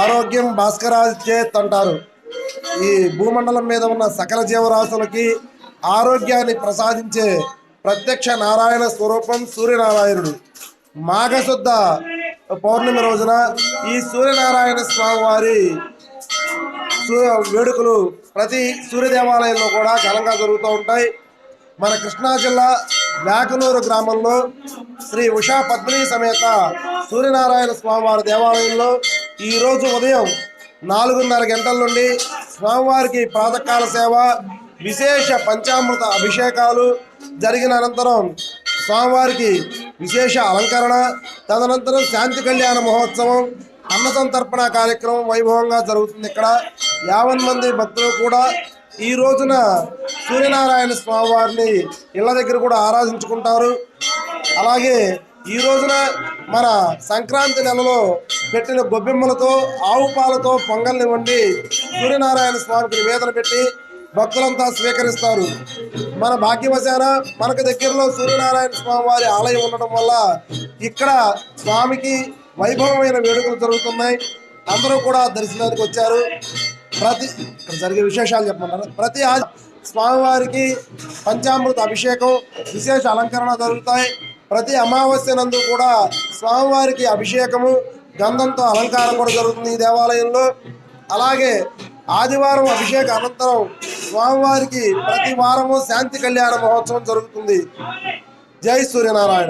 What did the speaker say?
ఆరోగ్యం భాస్కరాచేత్ అంటారు. ఈ భూమండలం మీద ఉన్న సకల జీవరాశులకి ఆరోగ్యాన్ని ప్రసాదించే ప్రత్యక్ష నారాయణ స్వరూపం సూర్యనారాయణుడు. మాఘశుద్ధ పౌర్ణమి రోజున ఈ సూర్యనారాయణ స్వామి వారి సూర్య వేడుకలు ప్రతి సూర్య దేవాలయంలో కూడా ఘనంగా జరుగుతూ ఉంటాయి. మన కృష్ణా జిల్లా వేకనూరు గ్రామంలో శ్రీ ఉషా పద్మిని సమేత సూర్యనారాయణ స్వామివారి దేవాలయంలో ఈరోజు ఉదయం నాలుగున్నర గంటల నుండి స్వామివారికి ప్రాతకాల సేవ విశేష పంచామృత అభిషేకాలు జరిగిన అనంతరం స్వామివారికి విశేష అలంకరణ తదనంతరం శాంతి కళ్యాణ మహోత్సవం అన్న సంతర్పణ కార్యక్రమం వైభవంగా జరుగుతుంది ఇక్కడ. యావన్ మంది భక్తులు కూడా ఈ రోజున సూర్యనారాయణ స్వామివారిని ఇళ్ళ దగ్గర కూడా ఆరాధించుకుంటారు. అలాగే ఈ రోజున మన సంక్రాంతి నెలలో పెట్టిన గొబ్బెమ్మలతో ఆవు పాలతో పొంగల్ని వండి సూర్యనారాయణ స్వామికి నివేదన పెట్టి భక్తులంతా స్వీకరిస్తారు. మన భాగ్యవశాన మనకు దగ్గరలో సూర్యనారాయణ స్వామి వారి ఆలయం ఉండడం వల్ల ఇక్కడ స్వామికి వైభవమైన వేడుకలు జరుగుతున్నాయి. అందరూ కూడా దర్శనానికి వచ్చారు. ప్రతి ఇక్కడ జరిగే విశేషాలు చెప్పమన్నారు ప్రతి ఆ స్వామివారికి పంచామృత అభిషేకం విశేష అలంకరణ జరుగుతాయి. ప్రతి అమావాస్య నందు కూడా స్వామివారికి అభిషేకము గంధంతో అలంకారం కూడా జరుగుతుంది ఈ దేవాలయంలో. అలాగే ఆదివారం అభిషేక అనంతరం స్వామివారికి ప్రతి వారము శాంతి కళ్యాణ మహోత్సవం జరుగుతుంది. జై సూర్యనారాయణ.